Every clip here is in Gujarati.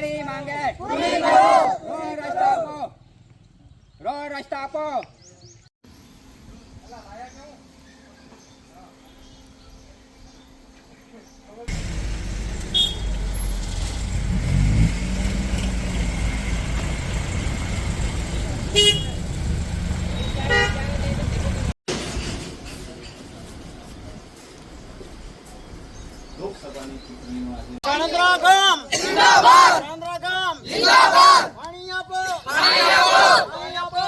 અમારી માંગે. રોડ રસ્તા આપો. રોડ રસ્તા આપો. વડોદરા ગામ જિંદાબાદ વડોદરા ગામ જિંદાબાદ પાણી આપો પાણી આપો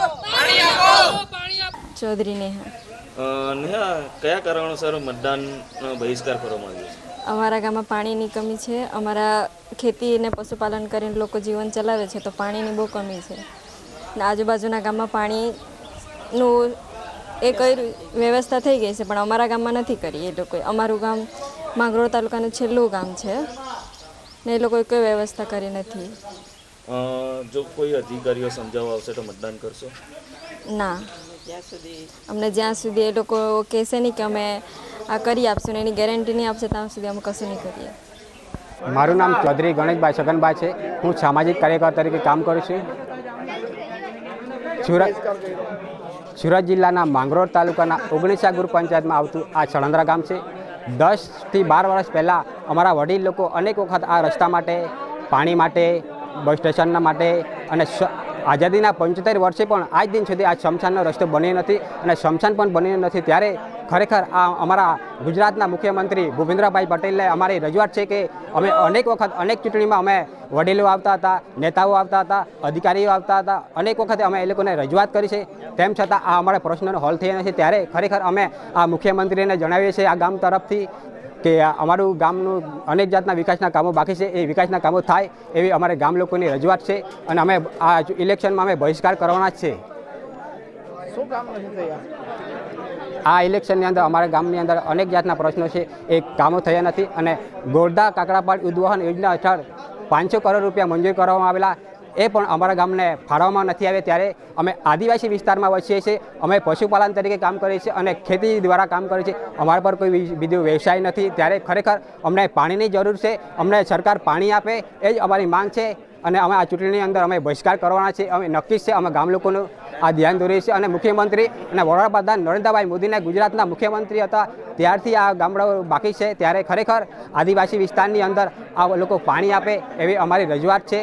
ચૌધરી નેહા? નેહા કયા કારણોસર મતદાનનો બહિષ્કાર કરવામાં આવ્યો છે? અમારા ગામમાં પાણીની કમી છે. અમારા ખેતી અને પશુપાલન કરીને લોકો જીવન ચલાવે છે તો પાણીની બહુ કમી છે. આજુબાજુના ગામમાં પાણીનું એ કઈ વ્યવસ્થા થઈ ગઈ છે પણ અમારા ગામમાં નથી કરી એ લોકોએ. અમારું ગામ માંગરોળ તાલુકાનું છેલ્લું ગામ છે ને એ લોકોએ કોઈ વ્યવસ્થા કરી નથી. જો કોઈ અધિકારીઓ સમજાવવા આવશે તો મતદાન કરશો? ના. અમને જ્યાં સુધી એ લોકો કહેશે નહીં કે અમે આ કરી આપશું ને એની ગેરંટી નહીં આપશે ત્યાં સુધી અમે કશું નહીં કરીએ. મારું નામ ચૌધરી ગણેશભાઈ છગનભાઈ છે. હું સામાજિક કાર્યકર તરીકે કામ કરું છું. સુરત સુરત જિલ્લાના માંગરોળ તાલુકાના ઓગણીસા ગુરુ પંચાયતમાં આવતું આ સળંદરા ગામ છે. દસથી બાર વર્ષ પહેલાં અમારા વડીલ લોકો અનેક વખત આ રસ્તા માટે પાણી માટે બસ સ્ટેશનના માટે અને સ- આઝાદીના પંચોતેર વર્ષે પણ આજ દિન સુધી આ શમશાનનો રસ્તો બન્યો નથી અને શમશાન પણ બન્યો નથી. ત્યારે ખરેખર આ અમારા ગુજરાતના મુખ્યમંત્રી ભૂપેન્દ્રભાઈ પટેલને અમારી રજૂઆત છે કે અમે અનેક વખત અનેક ચૂંટણીમાં અમે વડીલો આવતા હતા, નેતાઓ આવતા હતા, અધિકારીઓ આવતા હતા, અનેક વખતે અમે એ લોકોને રજૂઆત કરી છે. તેમ છતાં આ અમારા પ્રશ્નનો હલ થયા નથી. ત્યારે ખરેખર અમે આ મુખ્યમંત્રીને જણાવીએ છીએ આ ગામ તરફથી. કે અમારું ગામનું અનેક જાતના વિકાસના કામો બાકી છે. એ વિકાસના કામો થાય એવી અમારે ગામ લોકોની રજૂઆત છે અને અમે આ ઇલેક્શનમાં અમે બહિષ્કાર કરવાના જ છે. આ ઇલેક્શનની અંદર અમારા ગામની અંદર અનેક જાતના પ્રશ્નો છે. એ કામો થયા નથી અને ગોરધા કાકડાપાડ ઉદ્વહન યોજના હેઠળ પાંચસો કરોડ રૂપિયા મંજૂર કરવામાં આવેલા એ પણ અમારા ગામને ફાળવવામાં નથી આવે ત્યારે અમે આદિવાસી વિસ્તારમાં વસીએ છીએ, અમે પશુપાલન તરીકે કામ કરીએ છીએ અને ખેતી દ્વારા કામ કરીએ છીએ. અમારા પર કોઈ બીજો વ્યવસાય નથી. ત્યારે ખરેખર અમને પાણીની જરૂર છે, અમને સરકાર પાણી આપે, એ જ અમારી માંગ છે અને અમે આ ચૂંટણીની અંદર અમે બહિષ્કાર કરવાના છે અમે નક્કી છે, અમે ગામ લોકોનું આ ધ્યાન દોરીએ છીએ અને મુખ્યમંત્રી અને વડાપ્રધાન નરેન્દ્રભાઈ મોદીને ગુજરાતના મુખ્યમંત્રી હતા. ત્યારથી આ ગામડાઓ બાકી છે. ત્યારે ખરેખર આદિવાસી વિસ્તારની અંદર આ લોકો પાણી આપે એવી અમારી રજૂઆત છે.